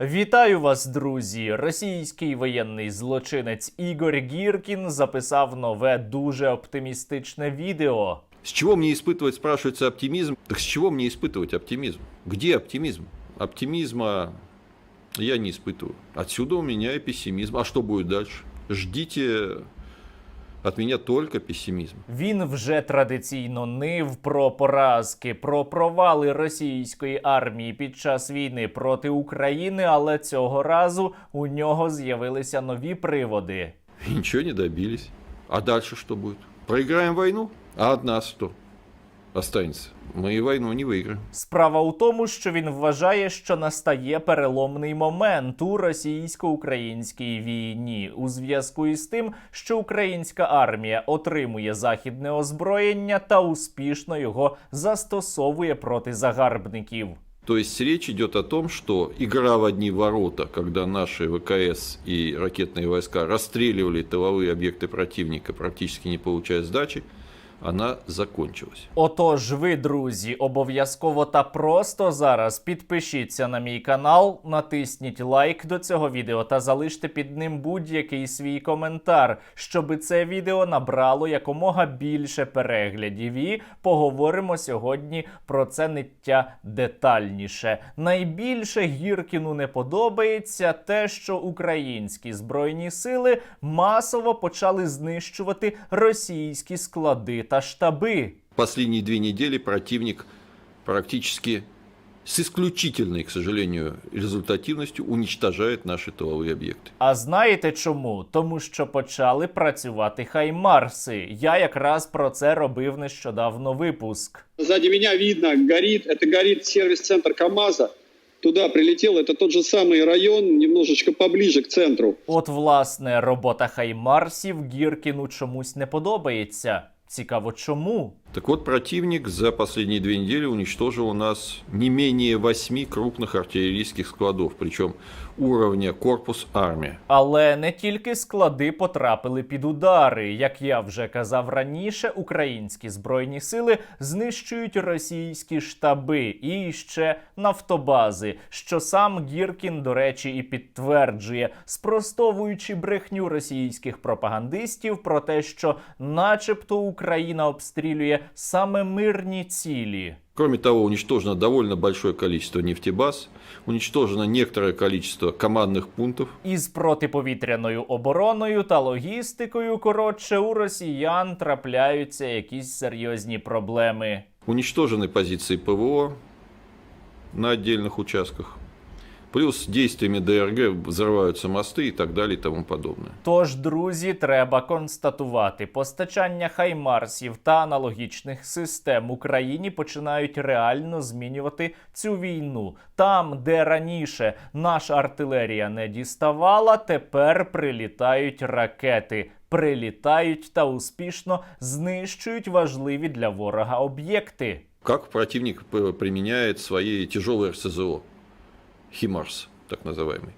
Вітаю вас, друзі! Російський воєнний злочинець Ігор Гіркін записав нове дуже оптимістичне відео. С чего мне испытывать, спрашивается, оптимизм? Так с чего мне испытывать оптимизм? Где оптимизм? Оптимизма я не испытываю. Отсюда у меня и пессимизм. А что будет дальше? Ждите от мене только песимізм. Він вже традиційно нив про поразки, про провали російської армії під час війни проти України, але цього разу у нього з'явилися нові приводи. І нічого не добились. А далі що буде? Проіграємо війну, А от нас что останется? Мы и войну не выиграем. Справа у тому, що він вважає, що настає переломний момент у російсько-українській війні у зв'язку із тим, що українська армія отримує західне озброєння та успішно його застосовує проти загарбників. То есть речь идет о том, что игра в одни ворота, когда наши ВКС и ракетные войска расстреливали тыловые объекты противника, практически не получая сдачи, она закончилась. Отож, ви, друзі, обов'язково та просто зараз підпишіться на мій канал, натисніть лайк до цього відео та залиште під ним будь-який свій коментар, щоб це відео набрало якомога більше переглядів. І поговоримо сьогодні про це ниття детальніше. Найбільше Гіркіну не подобається те, що українські збройні сили масово почали знищувати російські склади та штаби. Последние две недели противник практически с исключительной, к сожалению, результативностью уничтожает наши тыловые объекты. А знаєте чому? Тому що почали працювати хаймарси. Я якраз про це робив нещодавно випуск. Сзади меня видно, горит, это горит сервис-центр КАМАЗа. Туда прилетел, это тот же самый район, немножечко поближе к центру. От, власне, робота хаймарсів Гіркіну чомусь не подобається. Цікаво, чому? Так вот, противник за последние две недели уничтожил у нас не менее восьми крупных артиллерийских складов, причем уровня корпус армия. Але не тільки склади потрапили під удари. Як я вже казав раніше, українські збройні сили знищують російські штаби і ще нафтобази, що сам Гіркін, до речі, і підтверджує, спростовуючи брехню російських пропагандистів про те, що, начебто, Україна обстрілює саме мирні цілі. Кроме того, уничтожено довольно большое количество нефтебаз, уничтожено некоторое количество командных пунктов. Із протиповітряною обороною та логістикою, коротше, у росіян трапляються якісь серйозні проблеми. Уничтожены позиции ПВО на отдельных участках. Плюс действиями ДРГ взрываются мосты и так далее и тому подобное. Тож, друзі, треба констатувати, постачання хаймарсів та аналогічних систем Україні починають реально змінювати цю війну. Там, де раніше наша артилерія не діставала, тепер прилітають ракети. Прилітають та успішно знищують важливі для ворога об'єкти. Как противник п- применяет свои тяжелые РСЗО? Химарс, так называемый.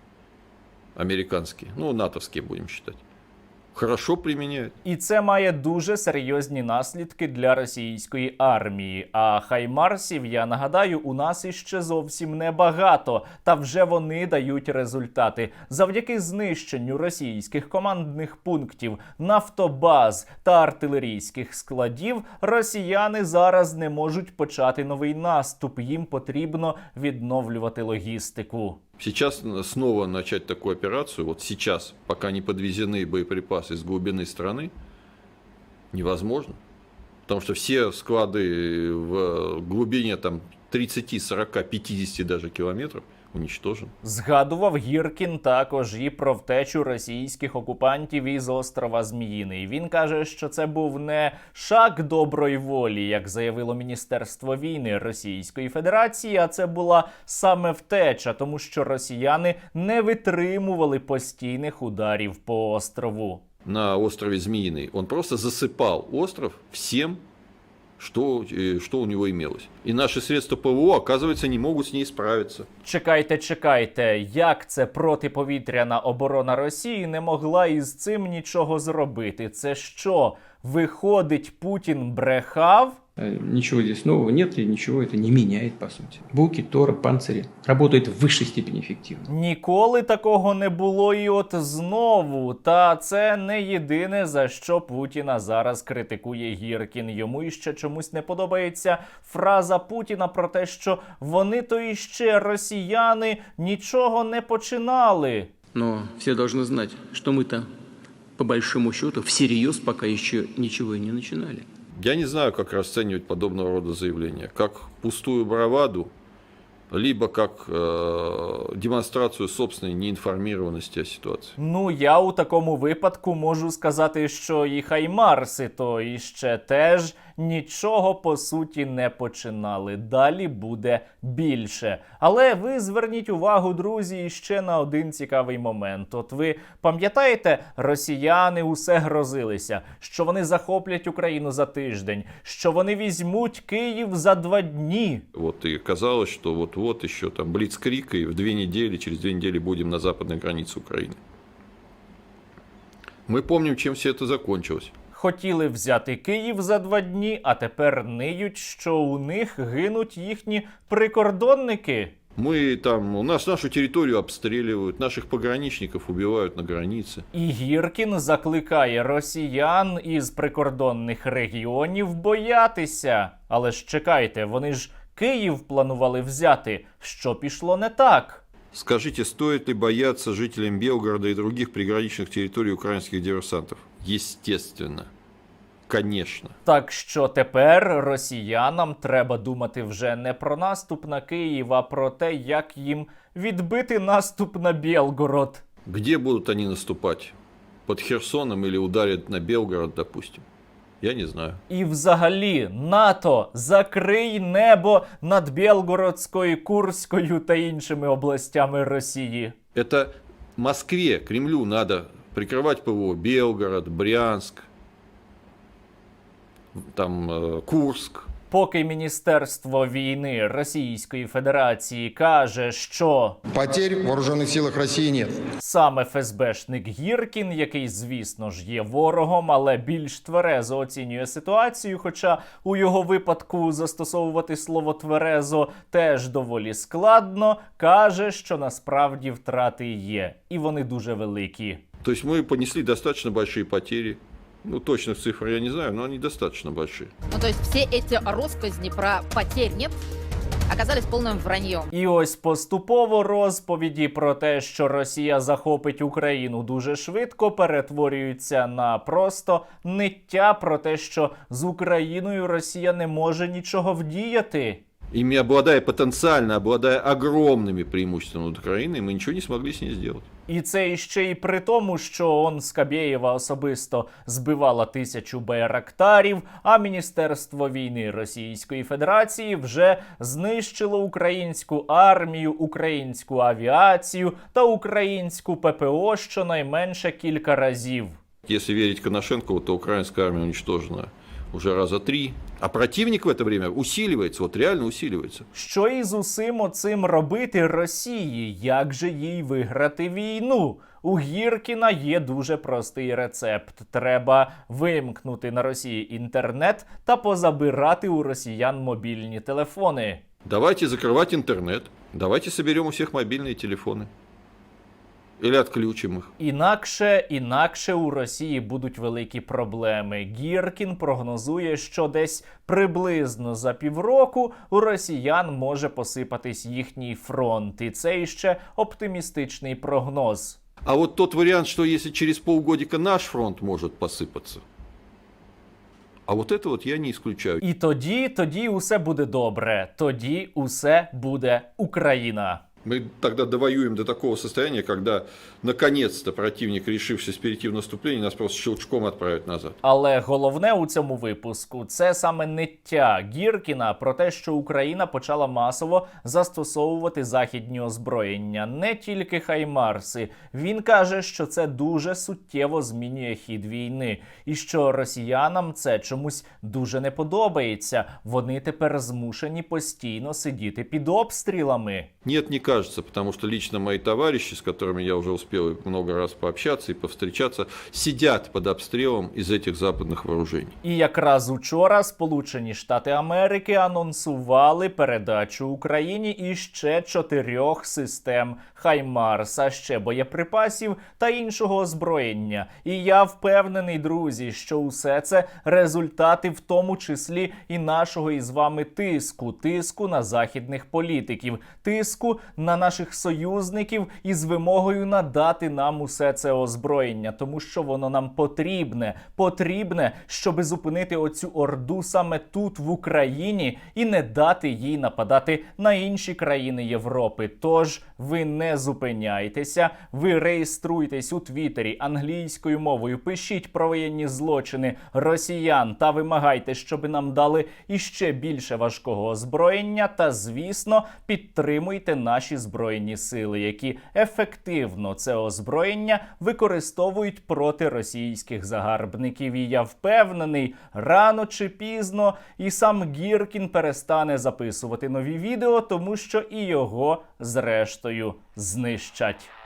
Американский. Ну, натовский будем считать. Хорошо применяет. І це має дуже серйозні наслідки для російської армії. А хаймарсів, я нагадаю, у нас іще зовсім небагато, та вже вони дають результати. Завдяки знищенню російських командних пунктів, нафтобаз та артилерійських складів, росіяни зараз не можуть почати новий наступ. Їм потрібно відновлювати логістику. Сейчас снова начать такую операцию, вот сейчас, пока не подвезены боеприпасы с глубины страны, невозможно. Потому что все склады в глубине там 30, 40, 50 даже километров уничтожены. Згадував Гіркін також і про втечу російських окупантів із острова Зміїний. Він каже, що це був не шаг доброї волі, як заявило Міністерство війни Російської Федерації, а це була саме втеча, тому що росіяни не витримували постійних ударів по острову. На острове Змеиный он просто засыпал остров всем, что, э, что у него имелось. І наші средства ПВО, оказывается, не можуть с ней справиться. Чекайте, чекайте, як це протиповітряна оборона Росії не могла із цим нічого зробити? Це що? виходить, Путін брехав. Э, Ничего здесь нового нет и ничего это не меняет, по сути. Буки, Торы, панцири работают в высшей степени эффективно. Ніколи такого не було, і от знову. Та це не єдине за що Путіна зараз критикує Гіркін. Йому іще чомусь не подобається фраза Путіна про те, що вони то іще росіяни нічого не починали. Но все должны знать, что мы-то, по большому счету, всерьез пока еще ничего и не начинали. Я не знаю, как расценивать подобного рода заявления. Как пустую браваду, либо как э, демонстрацию собственной неинформированности о ситуации. Ну, я у такому випадку можу сказати, що і Хаймарси то іще теж нічого по суті не починали. Далі буде більше. Але ви зверніть увагу, друзі, ще на один цікавий момент. От ви пам'ятаєте, росіяни усе грозилися, що вони захоплять Україну за тиждень, що вони візьмуть Київ за два дні. Вот и казалось, что вот-вот еще там блицкрик, и в две недели, через две недели будем на западной границе Украины. Мы помним, чем все это закончилось. Хотіли взяти Київ за два дні, а тепер ниють, що у них гинуть їхні прикордонники. Мы там, у нас нашу территорию обстреливают, наших пограничников убивают на границе. І Гіркін закликає росіян із прикордонних регіонів боятися. Але ж чекайте, вони ж Київ планували взяти. Що пішло не так? Скажите, стоит ли бояться жителям Белгорода и других приграничных территорий украинских диверсантов? Естественно. Конечно. Так що тепер росіянам треба думати вже не про наступ на Київ, а про те, як їм відбити наступ на Білгород. Где будут они наступать? Под Херсоном или ударят на Белгород, допустим? Я не знаю. І взагалі, НАТО, закрий небо над Білгородською, Курською та іншими областями Росії. Это Москве, Кремлю надо прикрывать ПВО Белгород, Брянск, там э, Курск. Поки Міністерство війни Російської Федерації каже, що Потерь в вооруженных силах России нет. сам ФСБшник Гіркін, який, звісно ж, є ворогом, але більш тверезо оцінює ситуацію. Хоча у його випадку застосовувати слово тверезо теж доволі складно, каже, що насправді втрати є, і вони дуже великі. То есть мы понесли достаточно большие потери. Ну, точных цифр я не знаю, но они достаточно большие. Ну, то есть все эти россказни про потерь нет оказались полным враньем. І ось поступово розповіді про те, що Росія захопить Україну дуже швидко, перетворюються на просто ниття про те, що з Україною Росія не може нічого вдіяти. Ими обладая потенциально, обладая огромными преимуществами над Украиной, мы ничего не смогли с ней сделать. І це іще й при тому, що он Скабєєва особисто збивала тисячу байрактарів, а Міністерство війни Російської Федерації вже знищило українську армію, українську авіацію та українську ППО щонайменше кілька разів. Если верить Коношенкову, то украинская армия уничтожена уже раза три. А противник в это время усиливается, вот реально усиливается. Що із усім оцим робити Росії? Як же їй виграти війну? У Гіркіна є дуже простий рецепт. Треба вимкнути на Росії інтернет та позабирати у росіян мобільні телефони. Давайте закрывать интернет, давайте соберем у всех мобильные телефоны. Или отключим их. Інакше, інакше у Росії будуть великі проблеми. Гіркін прогнозує, що десь приблизно за півроку у росіян може посипатись їхній фронт, і це іще оптимістичний прогноз. А вот тот вариант, что если через полгодика наш фронт может посыпаться, а вот это вот я не исключаю. І тоді, тоді усе буде добре. Тоді усе буде Україна. Мы тогда довоюем до такого состояния, когда наконец-то противник, решившись перейти в наступление, нас просто щелчком отправит назад. Але головне у цьому випуску це саме ниття Гіркіна про те, що Україна почала масово застосовувати західні озброєння, не тільки Хаймарси. Він каже, що це дуже суттєво змінює хід війни, і що росіянам це чомусь дуже не подобається. Вони тепер змушені постійно сидіти під обстрілами. Нет ни кажется, потому что лично мои товарищи, с которыми я уже успел много раз пообщаться и повстречаться, сидят под обстрелом из этих западных вооружений. І якраз учора Сполучені Штати Америки анонсували передачу Україні іще чотирьох систем Хаймарс, а ще боєприпасів та іншого озброєння. І я впевнений, друзі, що усе це результати, в тому числі і нашого із вами тиску, тиску на західних політиків, тиску на наших союзників із вимогою надати нам усе це озброєння, тому що воно нам потрібне. Потрібне, щоби зупинити оцю орду саме тут, в Україні, і не дати їй нападати на інші країни Європи. Тож ви не зупиняйтеся, ви реєструйтесь у Твіттері англійською мовою, пишіть про воєнні злочини росіян та вимагайте, щоб нам дали іще більше важкого озброєння. Та звісно, підтримуйте наші збройні сили, які ефективно це озброєння використовують проти російських загарбників. І я впевнений, рано чи пізно і сам Гіркін перестане записувати нові відео, тому що і його зрештою знищать.